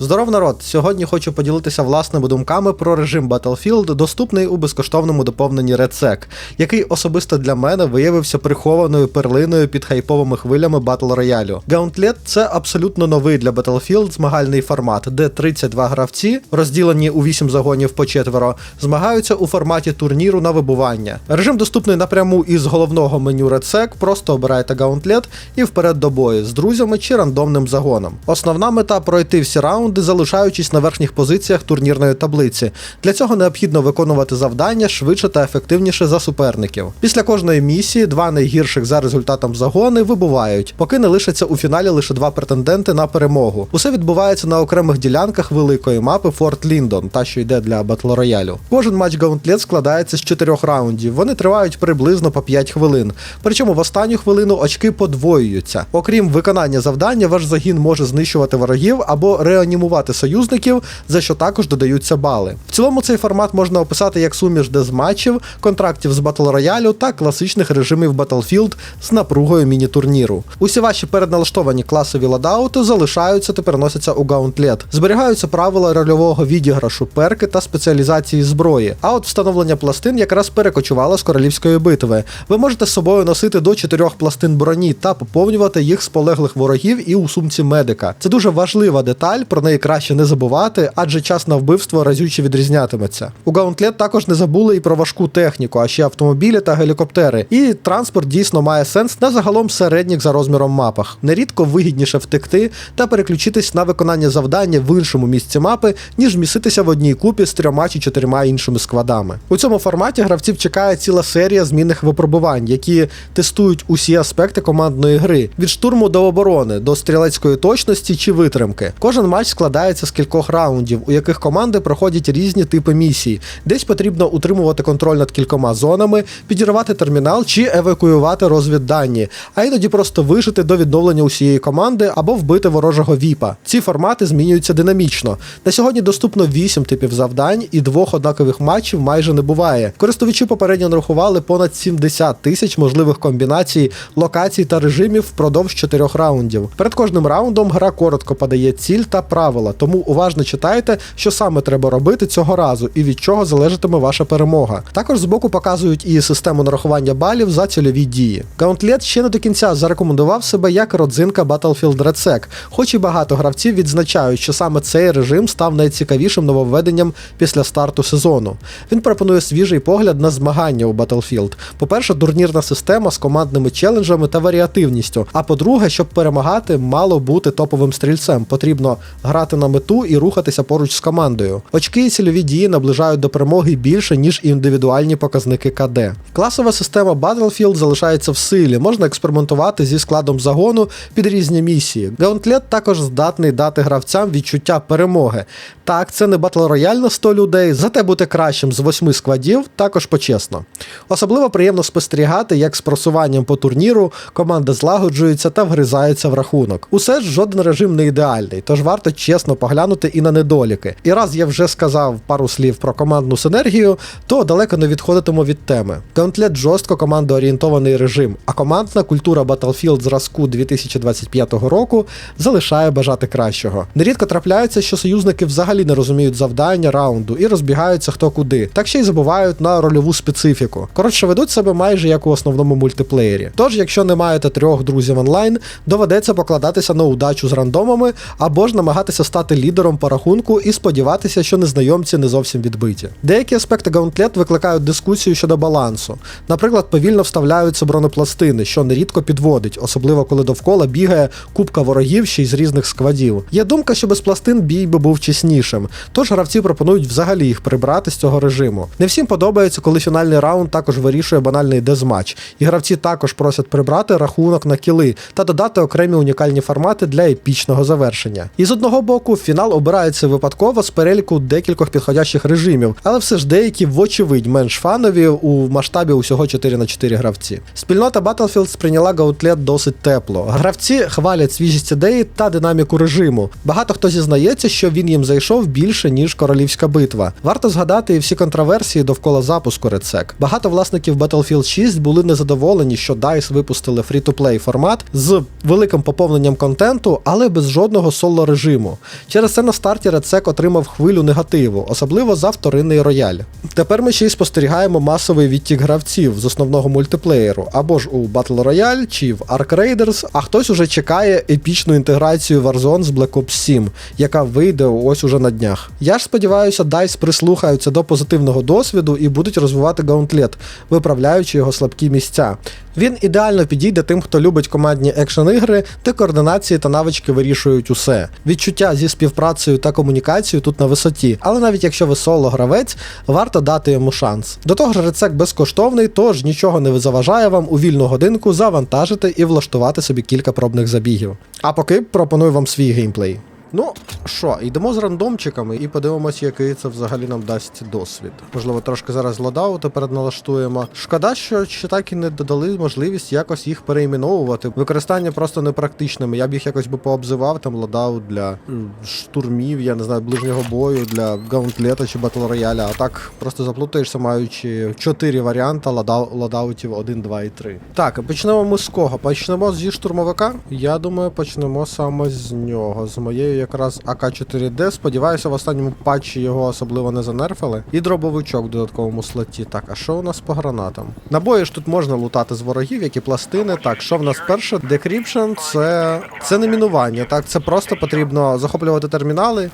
Здоров народ! Сьогодні хочу поділитися власними думками про режим Battlefield, доступний у безкоштовному доповненні RedSec, який особисто для мене виявився прихованою перлиною під хайповими хвилями Battle Royale. Gauntlet – це абсолютно новий для Battlefield змагальний формат, де 32 гравці, розділені у 8 загонів по четверо, змагаються у форматі турніру на вибування. Режим доступний напряму із головного меню RedSec, просто обирайте Gauntlet і вперед до бою з друзями чи рандомним загоном. Основна мета пройти всі раунди, залишаючись на верхніх позиціях турнірної таблиці. Для цього необхідно виконувати завдання швидше та ефективніше за суперників. Після кожної місії два найгірших за результатом загони вибувають, поки не лишаться у фіналі лише два претенденти на перемогу. Усе відбувається на окремих ділянках великої мапи Форт Ліндон, та що йде для батл роялю. Кожен матч Gauntlet складається з чотирьох раундів. Вони тривають приблизно по 5 хвилин. Причому в останню хвилину очки подвоюються. Окрім виконання завдання, ваш загін може знищувати ворогів або реанімувати союзників, за що також додаються бали. В цілому цей формат можна описати як суміш дезматчів, контрактів з батл роялю та класичних режимів Battlefield з напругою міні-турніру. Усі ваші передналаштовані класові ладаути залишаються та переносяться у Gauntlet. Зберігаються правила рольового відіграшу, перки та спеціалізації зброї. А от встановлення пластин якраз перекочувало з королівської битви. Ви можете з собою носити до чотирьох пластин броні та поповнювати їх з полеглих ворогів і у сумці медика. Це дуже важлива деталь, про неї краще не забувати, адже час на вбивство разюче відрізнятиметься. У Gauntlet також не забули і про важку техніку, а ще автомобілі та гелікоптери. І транспорт дійсно має сенс на загалом середніх за розміром мапах. Нерідко вигідніше втекти та переключитись на виконання завдання в іншому місці мапи, ніж міститися в одній купі з трьома чи чотирма іншими складами. У цьому форматі гравців чекає ціла серія змінних випробувань, які тестують усі аспекти командної гри від штурму до оборони, до стрілецької точності чи витримки. Кожен матч складається з кількох раундів, у яких команди проходять різні типи місій. Десь потрібно утримувати контроль над кількома зонами, підірвати термінал чи евакуювати розвіддані, а іноді просто вижити до відновлення усієї команди або вбити ворожого віпа. Ці формати змінюються динамічно. На сьогодні доступно 8 типів завдань і двох однакових матчів майже не буває. Користувачі попередньо нарахували понад 70 тисяч можливих комбінацій, локацій та режимів впродовж чотирьох раундів. Перед кожним раундом гра коротко подає ціль та правила, тому уважно читайте, що саме треба робити цього разу і від чого залежатиме ваша перемога. Також збоку показують і систему нарахування балів за цільові дії. Gauntlet ще не до кінця зарекомендував себе як родзинка Battlefield RedSec, хоч і багато гравців відзначають, що саме цей режим став найцікавішим нововведенням після старту сезону. Він пропонує свіжий погляд на змагання у Battlefield. По-перше, турнірна система з командними челенджами та варіативністю. А по-друге, щоб перемагати, мало бути топовим стрільцем. Потрібно грати на мету і рухатися поруч з командою. Очки і цільові дії наближають до перемоги більше, ніж індивідуальні показники КД. Класова система Battlefield залишається в силі, можна експериментувати зі складом загону під різні місії. Gauntlet також здатний дати гравцям відчуття перемоги. Так, це не батл рояль на 100 людей, зате бути кращим з 8 складів також почесно. Особливо приємно спостерігати, як з просуванням по турніру команда злагоджується та вгризається в рахунок. Усе ж жоден режим не ідеальний, тож варто чесно поглянути і на недоліки. І раз я вже сказав пару слів про командну синергію, то далеко не відходитиму від теми. Gauntlet жорстко командоорієнтований режим, а командна культура Battlefield зразку 2025 року залишає бажати кращого. Нерідко трапляється, що союзники взагалі не розуміють завдання раунду і розбігаються хто куди, так ще й забувають на рольову специфіку. Коротше, ведуть себе майже як у основному мультиплеєрі. Тож, якщо не маєте трьох друзів онлайн, доведеться покладатися на удачу з рандомами або ж намагатися стати лідером по рахунку і сподіватися, що незнайомці не зовсім відбиті. Деякі аспекти Gauntlet викликають дискусію щодо балансу. Наприклад, повільно вставляються бронепластини, що нерідко підводить, особливо коли довкола бігає купка ворогів ще й з різних складів. Є думка, що без пластин бій би був чеснішим, тож гравці пропонують взагалі їх прибрати з цього режиму. Не всім подобається, коли фінальний раунд також вирішує банальний дезматч, і гравці також просять прибрати рахунок на кіли та додати окремі унікальні формати для епічного завершення. І з одного боку, фінал обирається випадково з переліку декількох підходящих режимів, але все ж деякі, вочевидь, менш фанові у масштабі усього 4 на 4 гравці. Спільнота Battlefield сприйняла Gauntlet досить тепло. Гравці хвалять свіжість ідеї та динаміку режиму. Багато хто зізнається, що він їм зайшов більше ніж королівська битва. Варто згадати і всі контроверсії довкола запуску RedSec. Багато власників Battlefield 6 були незадоволені, що DICE випустили фрі-то-плей формат з великим поповненням контенту, але без жодного соло режиму. Сіму. Через це на старті Рецек отримав хвилю негативу, особливо за вторинний рояль. Тепер ми ще й спостерігаємо масовий відтік гравців з основного мультиплеєру, або ж у Battle Royale чи в Ark Raiders, а хтось уже чекає епічну інтеграцію Warzone з Black Ops 7, яка вийде ось уже на днях. Я ж сподіваюся, DICE прислухаються до позитивного досвіду і будуть розвивати Gauntlet, виправляючи його слабкі місця. Він ідеально підійде тим, хто любить командні екшен ігри, де координації та навички вирішують усе. Відчуття зі співпрацею та комунікацією тут на висоті, але навіть якщо ви соло гравець, варто дати йому шанс. До того ж, рецект безкоштовний, тож нічого не заважає вам у вільну годинку завантажити і влаштувати собі кілька пробних забігів. А поки пропоную вам свій геймплей. Ну що, йдемо з рандомчиками і подивимось, який це взагалі нам дасть досвід. Можливо, трошки зараз лодаути передналаштуємо. Шкода, що ще так і не додали можливість якось їх переіменовувати. Використання просто непрактичними. Я б їх якось би пообзивав там лодаут для штурмів, я не знаю, ближнього бою, для гаунтлета чи батл рояля. А так просто заплутаєшся, маючи чотири варіанти лодаутів 1, 2 і 3. Так, почнемо ми з кого? Почнемо зі штурмовика. Я думаю, почнемо саме з нього, з моєю якраз АК-4D. Сподіваюся, в останньому патчі його особливо не занерфили. І дробовичок в додатковому слоті. Так, а що у нас по гранатам? Набої ж тут можна лутати з ворогів, які пластини. Так, що в нас перше? Decryption це, це не мінування. Так, це просто потрібно захоплювати термінали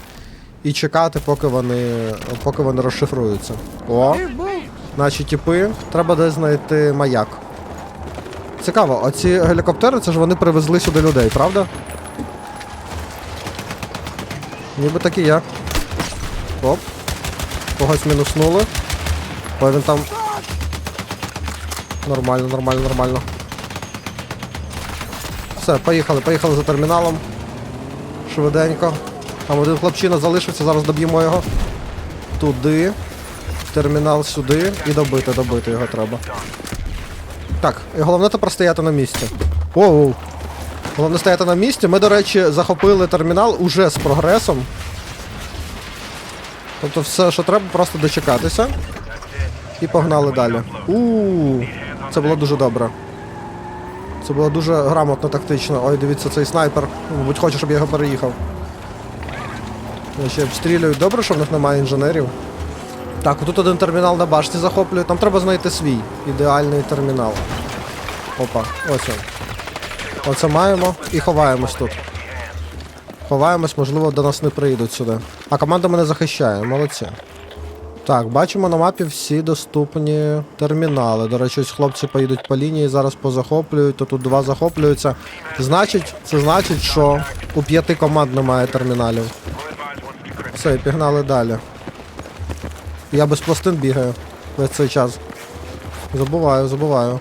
і чекати, поки вони, поки вони розшифруються. О, наші тіпи. Треба десь знайти маяк. Цікаво, оці гелікоптери, це ж вони привезли сюди людей, правда? Ніби так і я. Оп. Когось мінуснули. Ой, він там. Нормально, нормально, нормально. Все, поїхали, поїхали за терміналом. Швиденько. Там один хлопчина залишився, зараз доб'ємо його. Туди. Термінал сюди і добити, добити його треба. Так, і головне то простояти на місці. Воу. Головне стояти на місці. Ми, до речі, захопили термінал уже з прогресом. Тобто все, що треба, просто дочекатися. І погнали далі. у це було дуже добре. Це було дуже грамотно, тактично. Ой, дивіться, цей снайпер. Мабуть, хоче, щоб я його переїхав. Я ще обстрілюють. Добре, що в них немає інженерів. Так, отут один термінал на башті захоплює. Там треба знайти свій ідеальний термінал. Опа, ось він. Оце маємо і ховаємось тут. Ховаємось, можливо, до нас не прийдуть сюди. А команда мене захищає, молодці. Так, бачимо на мапі всі доступні термінали. До речі, хлопці поїдуть по лінії, зараз позахоплюють, то тут два захоплюються. Значить, це значить, що у п'яти команд немає терміналів. Все, і пігнали далі. Я без пластин бігаю весь цей час. Забуваю, забуваю.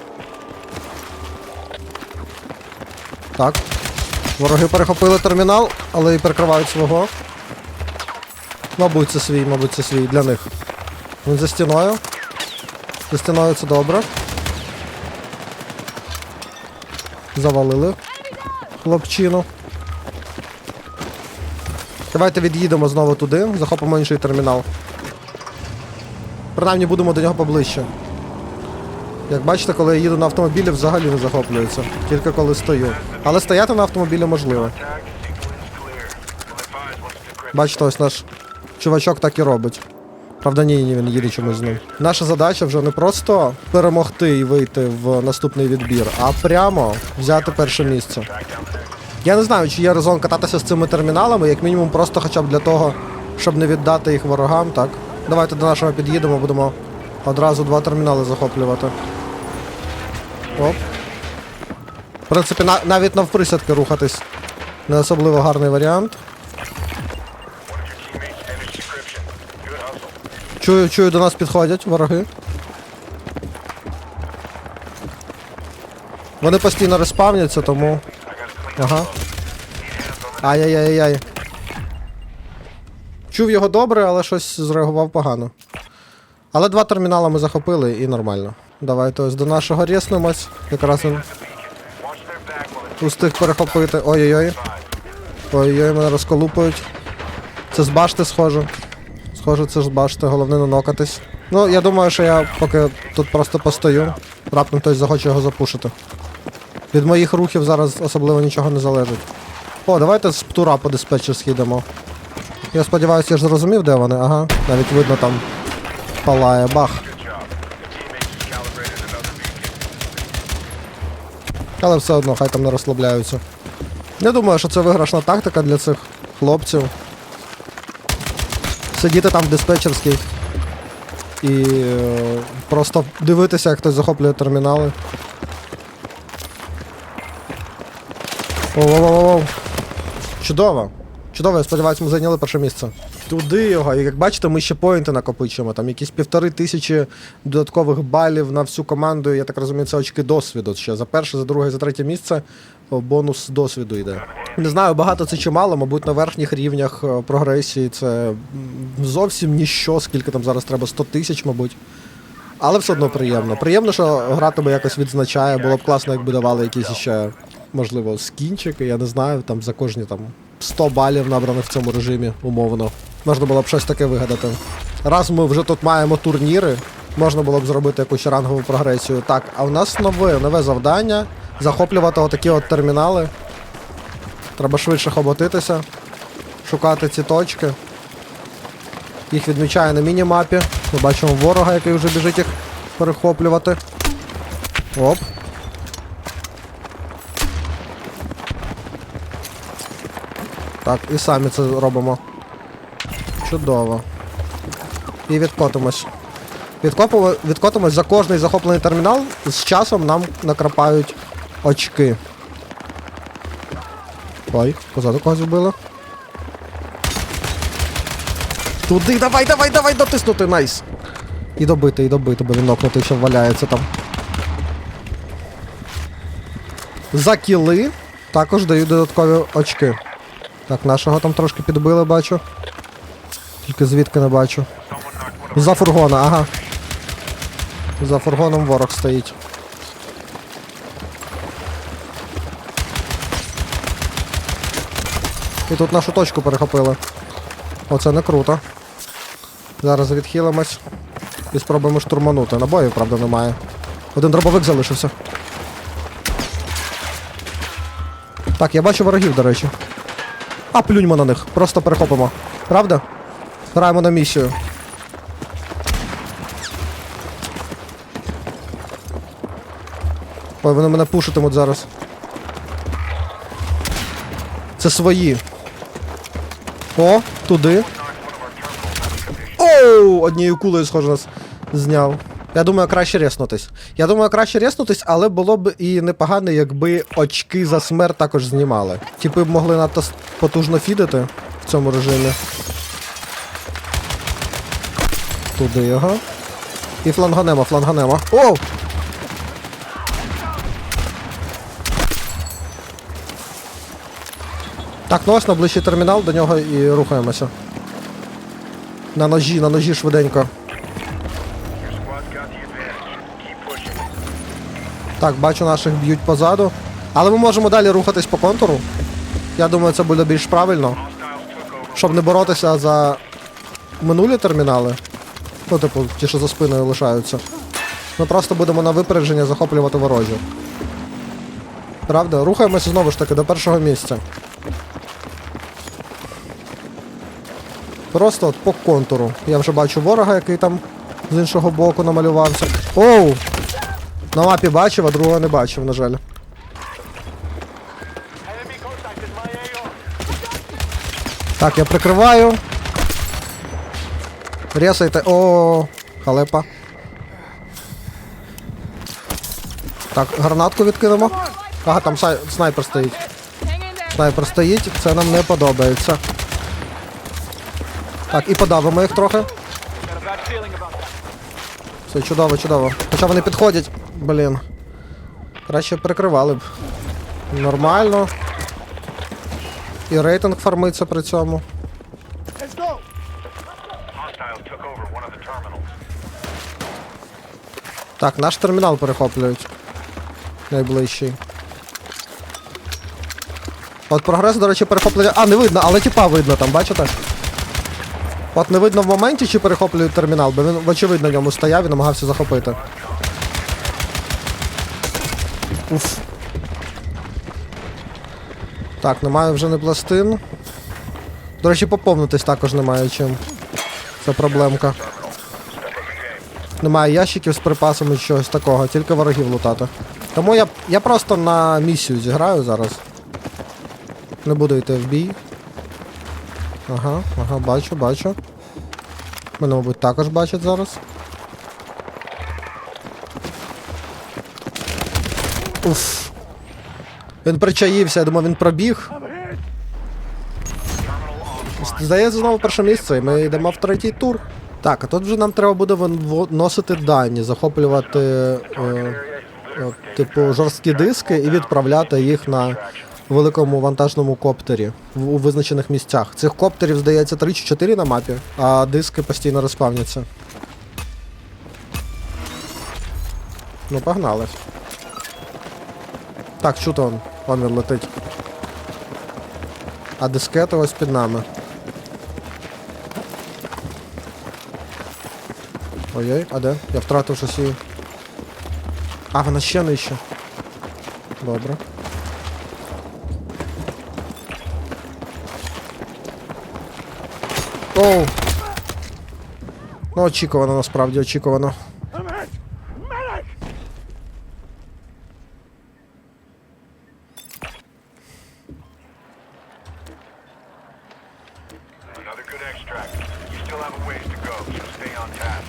Так. Вороги перехопили термінал, але і перекривають свого. Мабуть, це свій, мабуть, це свій для них. Він за стіною. За стіною це добре. Завалили хлопчину. Давайте від'їдемо знову туди, захопимо інший термінал. Принаймні будемо до нього поближче. Як бачите, коли я їду на автомобілі, взагалі не захоплюється. Тільки коли стою. Але стояти на автомобілі можливо. Бачите, ось наш чувачок так і робить. Правда, ні, ні, він їде чомусь з ним. Наша задача вже не просто перемогти і вийти в наступний відбір, а прямо взяти перше місце. Я не знаю, чи є резон кататися з цими терміналами, як мінімум, просто хоча б для того, щоб не віддати їх ворогам, так? Давайте до нашого під'їдемо, будемо одразу два термінали захоплювати. Оп. В принципі, на, навіть навприсядки рухатись. Не особливо гарний варіант. Чую, чую, до нас підходять вороги. Вони постійно респавняться, тому. Ага. Ай-яй-яй-яй. Чув його добре, але щось зреагував погано. Але два термінали ми захопили і нормально. Давайте ось до нашого рєснемось. Якраз він устиг перехопити. Ой-ой-ой. Ой-ой, мене розколупують. Це з башти схоже. Схоже, це ж з башти, головне не нокатись. Ну, я думаю, що я поки тут просто постою. Раптом хтось захоче його запушити. Від моїх рухів зараз особливо нічого не залежить. О, давайте з птура по диспетчерській йдемо. Я сподіваюся, я ж зрозумів, де вони. Ага, навіть видно там палає. Бах. Але все одно, хай там не розслабляються. Я думаю, що це виграшна тактика для цих хлопців. Сидіти там в диспетчерській і е, просто дивитися, як хтось захоплює термінали. Воу-воу-воу. Чудово. Чудово, я сподіваюся, ми зайняли перше місце. Туди його. І як бачите, ми ще поінти накопичуємо. Там якісь півтори тисячі додаткових балів на всю команду. Я так розумію, це очки досвіду. Ще за перше, за друге, за третє місце бонус досвіду йде. Не знаю, багато це чи мало, мабуть, на верхніх рівнях е, прогресії це зовсім ніщо, скільки там зараз треба 100 тисяч, мабуть. Але все одно приємно. Приємно, що гра тебе якось відзначає. Було б класно, якби давали якісь ще, можливо, скінчики, я не знаю, там за кожні там 100 балів набраних в цьому режимі, умовно. Можна було б щось таке вигадати. Раз ми вже тут маємо турніри, можна було б зробити якусь рангову прогресію. Так, а у нас нове, нове завдання захоплювати отакі от термінали. Треба швидше хоботитися, шукати ці точки. Їх відмічає на міні-мапі. Ми бачимо ворога, який вже біжить їх перехоплювати. Оп. Так, і самі це робимо. Чудово. І відкотимось. Відкопимо, відкотимось за кожний захоплений термінал. З часом нам накрапають очки. Ой, позаду когось вбили. Туди, давай, давай, давай, дотиснути, найс. І добити, і добити, бо він нокнутий ще валяється там. За кіли також дають додаткові очки. Так, нашого там трошки підбили, бачу. Тільки звідки не бачу. За фургона, ага. За фургоном ворог стоїть. І тут нашу точку перехопили. Оце не круто. Зараз відхилимось і спробуємо штурманути. Набоїв, правда, немає. Один дробовик залишився. Так, я бачу ворогів, до речі. А, плюньмо на них, просто перехопимо. Правда? Граємо на місію. Ой, вони мене пушитимуть зараз. Це свої. О, туди. Оу! Однією кулею, схоже, нас зняв. Я думаю, краще реснутись. Я думаю, краще реснутись, але було б і непогано, якби очки за смерть також знімали. Типи б могли надто потужно фідити в цьому режимі. Туди його. І фланганемо, фланганемо. Оу! Так, ну ось найближчий термінал, до нього і рухаємося. На ножі, на ножі швиденько. Так, бачу, наших б'ють позаду. Але ми можемо далі рухатись по контуру. Я думаю, це буде більш правильно. Щоб не боротися за минулі термінали. Ну, типу, ті, що за спиною лишаються. Ми просто будемо на випередження захоплювати ворожі. Правда? Рухаємося знову ж таки до першого місця. Просто от по контуру. Я вже бачу ворога, який там з іншого боку намалювався. Оу! На мапі бачив, а другого не бачив, на жаль. Так, я прикриваю. Ресайте. О, халепа. Так, гранатку відкинемо. Ага, там снайпер стоїть. Снайпер стоїть, це нам не подобається. Так, і подавимо їх трохи. Все чудово, чудово. Хоча вони підходять. Блін. Краще прикривали б. Нормально. І рейтинг фармиться при цьому. Так, наш термінал перехоплюють. Найближчий. От прогрес, до речі, перехоплює. А, не видно, але типа видно там, бачите? От не видно в моменті, чи перехоплюють термінал, бо він, вочевидь, на ньому стояв і намагався захопити. Уф. Так, немає вже не пластин. До речі, поповнитись також немає чим. Це проблемка. Немає ящиків з припасами чогось такого, тільки ворогів лутати. Тому я, я просто на місію зіграю зараз. Не буду йти в бій. Ага, ага, бачу, бачу. Мене, мабуть, також бачать зараз. Уф. Він причаївся, я думав, він пробіг. Здається, знову перше місце, і ми йдемо в третій тур. Так, а тут вже нам треба буде виносити дані, захоплювати е, е, типу жорсткі диски і відправляти їх на великому вантажному коптері в, у визначених місцях. Цих коптерів, здається, 3 чи 4 на мапі, а диски постійно розпавняться. Ну, погнали. Так, чути он. Він летить. А дискети ось під нами. Ой-ой, а де? Я втратив щось її. А, вона ще нижче. Добре. Оу. Ну, очікувано, насправді, очікувано.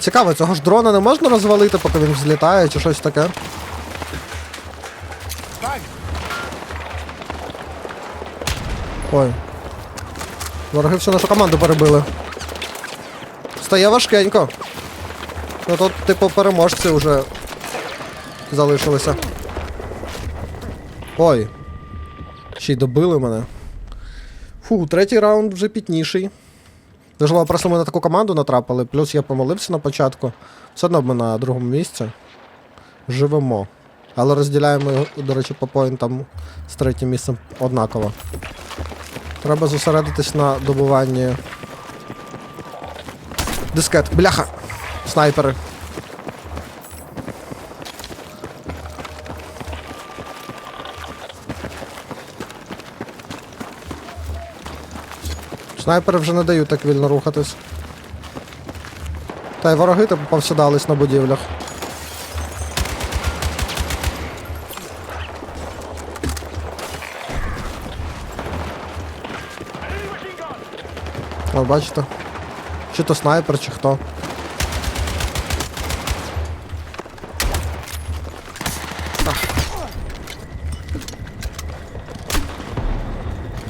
Цікаво, цього ж дрона не можна розвалити, поки він взлітає, чи щось таке. Ой. Вороги всю нашу команду перебили. Стає важкенько. Ну тут, типу, переможці вже залишилися. Ой. Ще й добили мене. Фу, третій раунд вже пітніший. Можливо, просто ми на таку команду натрапили, плюс я помолився на початку. Все одно ми на другому місці. Живемо. Але розділяємо, до речі, по поінтам з третім місцем однаково. Треба зосередитись на добуванні. Дискет, бляха! Снайпери. Снайпери вже не дають так вільно рухатись. Та й вороги типу повсідались на будівлях. О, бачите? Чи то снайпер, чи хто.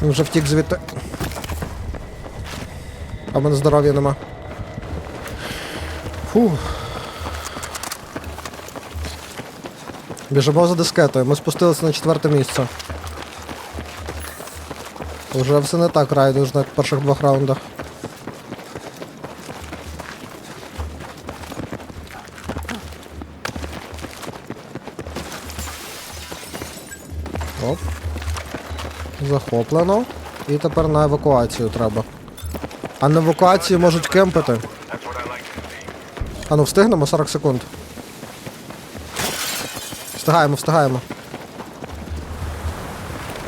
Він вже втік звідти. А в мене здоров'я нема. Фу. Біжимо за дискетою. Ми спустилися на четверте місце. Уже все не так райдужно, як в перших двох раундах. Оп. Захоплено. І тепер на евакуацію треба. А на евакуації можуть кемпити. А ну встигнемо 40 секунд. Встигаємо, встигаємо.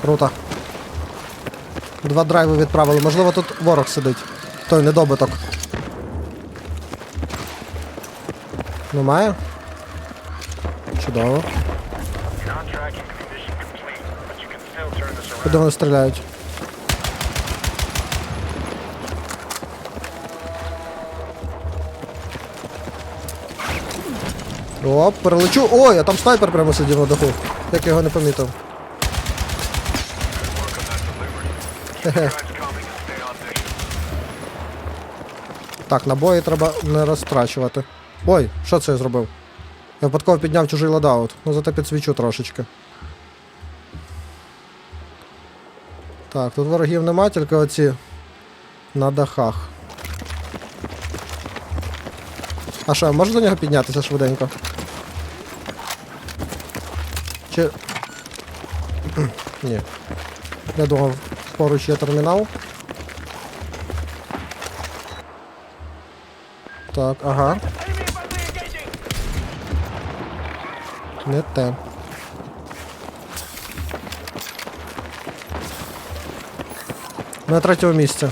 Круто. Два драйви відправили. Можливо, тут ворог сидить. Той недобиток. Немає? Чудово. Куди вони стріляють? Оп, перелечу. Ой, а там снайпер прямо сидів на даху. Як я його не помітив. Так, набої треба не розтрачувати. Ой, що це я зробив? Я випадково підняв чужий лодаут. Ну зате підсвічу трошечки. Так, тут ворогів нема, тільки оці на дахах. А що, можу до нього піднятися швиденько? Чи. Ні. Я думав, поруч є термінал. Так, ага. Не те. На третьому місці.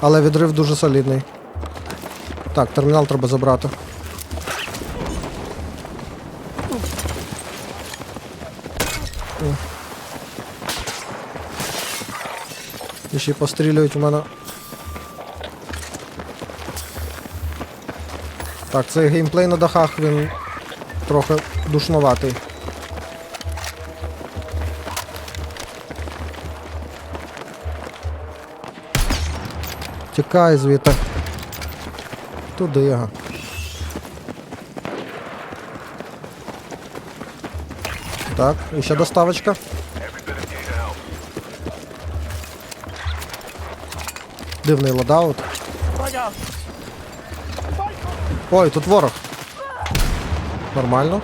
Але відрив дуже солідний. Так, термінал треба забрати. Ще пострілюють у мене. Так, цей геймплей на дахах він трохи душноватий. Тікай звідти. Туди його. Так, і ще доставочка. Дивний лодаут. Ой, тут ворог. Нормально.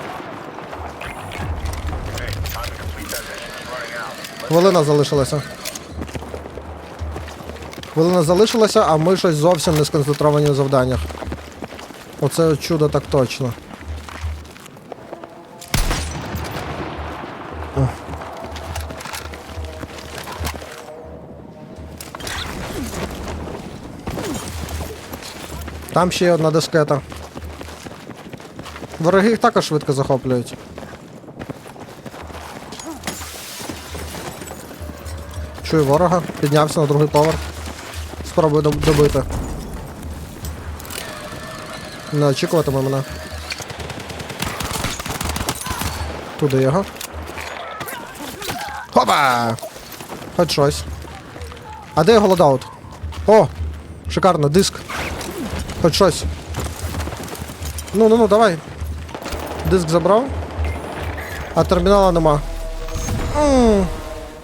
Хвилина залишилася. Хвилина залишилася, а ми щось зовсім не сконцентровані у завданнях. Оце чудо так точно. Там ще є одна дискета. Вороги їх також швидко захоплюють. Чую ворога, піднявся на другий поверх. Спробую добити. Не очікуватиме мене. Туди його. Хопа! Хоч щось. А де голодаут? О! Шикарно, диск. Хоч щось. Ну, ну, ну, давай. Диск забрав. А термінала нема. М,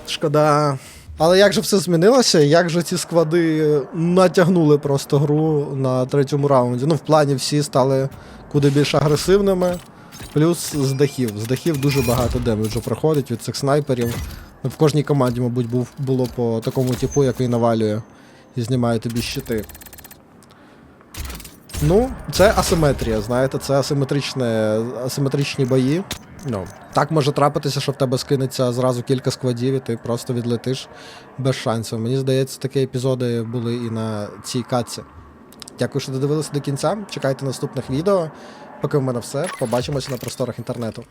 Шкода. Але як же все змінилося? Як же ці склади натягнули просто гру на третьому раунді? Ну, в плані всі стали куди більш агресивними. Плюс з дахів. З дахів дуже багато демеджу проходить від цих снайперів. Ну, В кожній команді, мабуть, був, було по такому типу, який навалює і знімає тобі щити. Ну, це асиметрія, знаєте, це асиметричне, асиметричні бої. Ну, так може трапитися, що в тебе скинеться зразу кілька складів, і ти просто відлетиш без шансів. Мені здається, такі епізоди були і на цій катці. Дякую, що додивилися до кінця. Чекайте наступних відео. Поки в мене все. Побачимося на просторах інтернету.